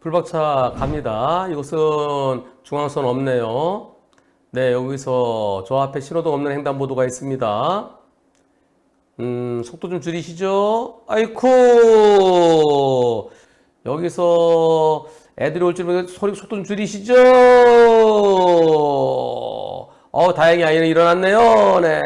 불박차 갑니다. 이것은 중앙선 없네요. 네, 여기서 저 앞에 신호등 없는 횡단보도가 있습니다. 음, 속도 좀 줄이시죠? 아이쿠! 여기서 애들이 올 줄 모르게 소리 속도 좀 줄이시죠? 어, 다행히 아이는 일어났네요. 네.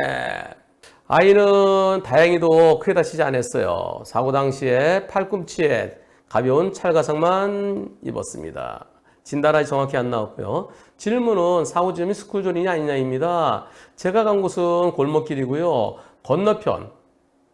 아이는 다행히도 크게 다치지 않았어요. 사고 당시에 팔꿈치에 가벼운 찰가상만 입었습니다. 진단이 정확히 안 나왔고요. 질문은 사고 지점이 스쿨존이냐 아니냐입니다. 제가 간 곳은 골목길이고요. 건너편,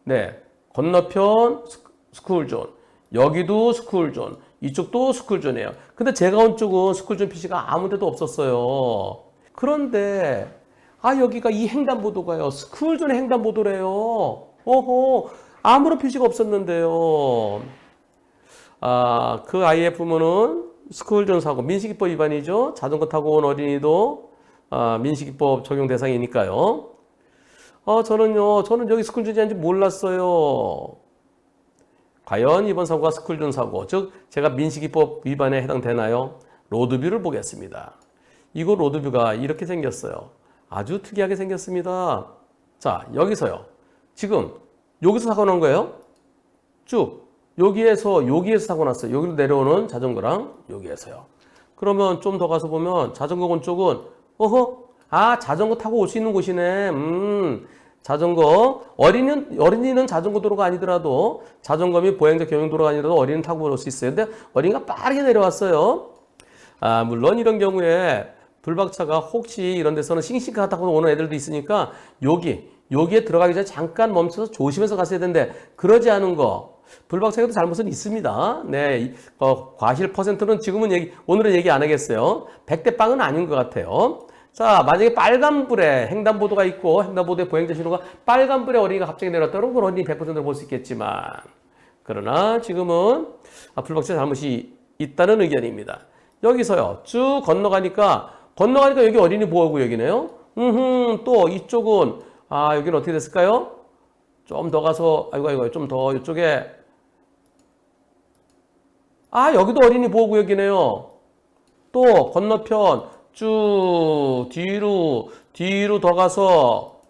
네, 건너편 스쿨존, 여기도 스쿨존, 이쪽도 스쿨존이에요. 근데 제가 온 쪽은 스쿨존 표시가 아무 데도 없었어요. 그런데 아 여기가 이 횡단보도가요. 스쿨존의 횡단보도래요. 어허 아무런 표시가 없었는데요. 아, 그 아이의 부모는 스쿨존 사고 민식이법 위반이죠. 자전거 타고 온 어린이도 아, 민식이법 적용 대상이니까요. 어, 저는요, 저는 여기 스쿨존이 아닌지 몰랐어요. 과연 이번 사고가 스쿨존 사고, 즉 제가 민식이법 위반에 해당되나요? 로드뷰를 보겠습니다. 이거 로드뷰가 이렇게 생겼어요. 아주 특이하게 생겼습니다. 자, 여기서요. 지금 여기서 사고 난 거예요. 쭉 여기에서 여기에서 사고 났어요. 여기로 내려오는 자전거랑 여기에서요. 그러면 좀 더 가서 보면 자전거 건 쪽은 어허 아 자전거 타고 올 수 있는 곳이네. 음 자전거 어린이는 어린이는 자전거 도로가 아니더라도 자전거 및 보행자 경영 도로가 아니더라도 어린이는 타고 올 수 있어요. 근데 어린이가 빠르게 내려왔어요. 아 물론 이런 경우에 불박차가 혹시 이런 데서는 싱싱카 타고 오는 애들도 있으니까 여기 여기에 들어가기 전에 잠깐 멈춰서 조심해서 갔어야 되는데 그러지 않은 거 불박차에도 잘못은 있습니다. 네, 이- 어, 과실 퍼센트는 지금은 얘기 오늘은 얘기 안 하겠어요. 100대 빵은 아닌 것 같아요. 자, 만약에 빨간불에 횡단보도가 있고 횡단보도에 보행자 신호가 빨간불에 어린이가 갑자기 내렸다 그러면 그건 어린이 100%를 볼 수 있겠지만 그러나 지금은 아, 불박차 잘못이 있다는 의견입니다. 여기서요 쭉 건너가니까 건너가니까 여기 어린이 보호구역이네요. 음, 또 이쪽은 아 여기는 어떻게 됐을까요? 좀 더 가서 아이고 아이고 좀 더 이쪽에 아 여기도 어린이 보호구역이네요. 또 건너편 쭉 뒤로 뒤로 더 가서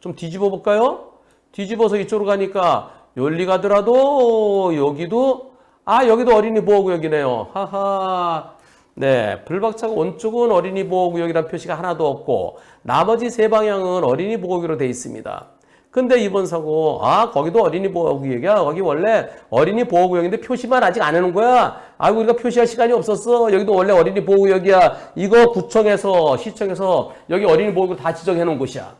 좀 뒤집어 볼까요? 뒤집어서 이쪽으로 가니까 열리 가더라도 여기도 아 여기도 어린이 보호구역이네요. 하하. 네, 불박차가 온쪽은 어린이 보호구역이라는 표시가 하나도 없고 나머지 세 방향은 어린이 보호구역으로 돼 있습니다. 근데 이번 사고 아 거기도 어린이 보호구역이야. 거기 원래 어린이 보호구역인데 표시만 아직 안 해놓은 거야. 아이고 우리가 표시할 시간이 없었어. 여기도 원래 어린이 보호구역이야. 이거 구청에서 시청에서 여기 어린이 보호구역 다 지정해 놓은 곳이야.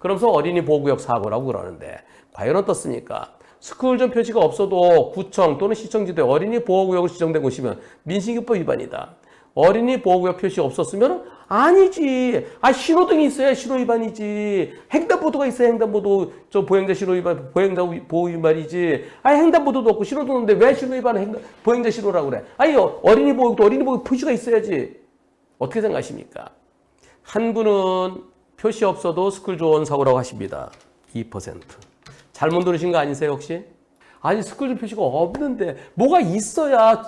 그러면서 어린이 보호구역 사고라고 그러는데 과연 어떻습니까? 스쿨존 표시가 없어도 구청 또는 시청지도에 어린이 보호구역으로 지정된 곳이면 민식이법 위반이다. 어린이 보호구역 표시 없었으면 아니지. 아 신호등이 있어야 신호 위반이지. 횡단보도가 있어야 횡단보도 저 보행자 신호 위반 보행자 위- 보호 위반이지. 아 횡단보도도 없고 신호등 없는데 왜 신호 위반을 횡단, 보행자 신호라고 그래? 아니 어린이 보호구역도 어린이 보호구역 표시가 있어야지. 어떻게 생각하십니까? 한 분은 표시 없어도 스쿨 존 사고라고 하십니다. 2%. 잘못 들으신 거 아니세요, 혹시? 아니, 스쿨 존 표시가 없는데, 뭐가 있어야,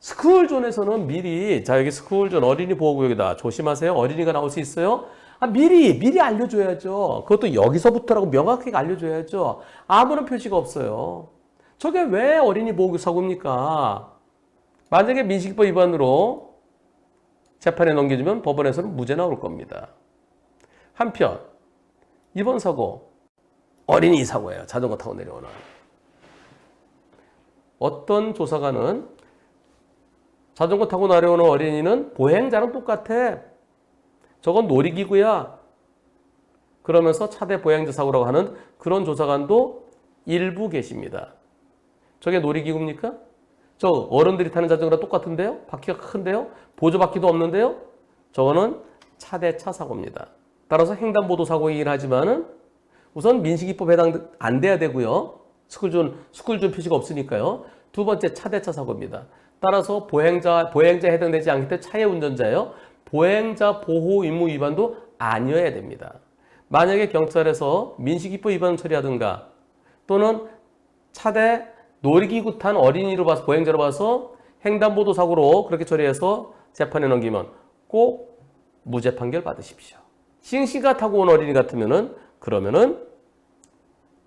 스쿨 존에서는 미리, 자, 여기 스쿨 존 어린이 보호구역이다. 조심하세요. 어린이가 나올 수 있어요? 아, 미리, 미리 알려줘야죠. 그것도 여기서부터라고 명확하게 알려줘야죠. 아무런 표시가 없어요. 저게 왜 어린이 보호구역 사고입니까? 만약에 민식법 위반으로 재판에 넘겨지면 법원에서는 무죄 나올 겁니다. 한편 이번 사고 어린이 사고예요. 자전거 타고 내려오는. 어떤 조사관은 자전거 타고 내려오는 어린이는 보행자랑 똑같아. 저건 놀이기구야. 그러면서 차대 보행자 사고라고 하는 그런 조사관도 일부 계십니다. 저게 놀이기구입니까? 저 어른들이 타는 자전거랑 똑같은데요? 바퀴가 큰데요? 보조 바퀴도 없는데요? 저거는 차대차 사고입니다. 따라서 횡단보도 사고이긴 하지만은 우선 민식이법 해당 안 돼야 되고요. 스쿨존 스쿨존 표시가 없으니까요. 두 번째 차대차 사고입니다. 따라서 보행자 보행자 해당되지 않기 때문에 차의 운전자예요. 보행자 보호 의무 위반도 아니어야 됩니다. 만약에 경찰에서 민식이법 위반 처리하든가 또는 차대 놀이기구 탄 어린이로 봐서 보행자로 봐서 횡단보도 사고로 그렇게 처리해서 재판에 넘기면 꼭 무죄 판결 받으십시오. 싱싱가 타고 온 어린이 같으면은 그러면은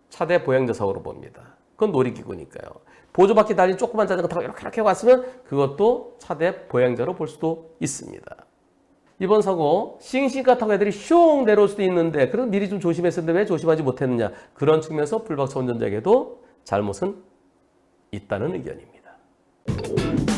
차대 보행자 사고로 봅니다. 그건 놀이기구니까요. 보조바퀴 달린 조그만 자전거 타고 이렇게 이렇게 왔으면 그것도 차대 보행자로 볼 수도 있습니다. 이번 사고 싱싱가 타고 애들이 슝 내려올 수도 있는데 그럼 미리 좀 조심했었는데 왜 조심하지 못했느냐 그런 측면에서 불박차 운전자에게도 잘못은 있다는 의견입니다.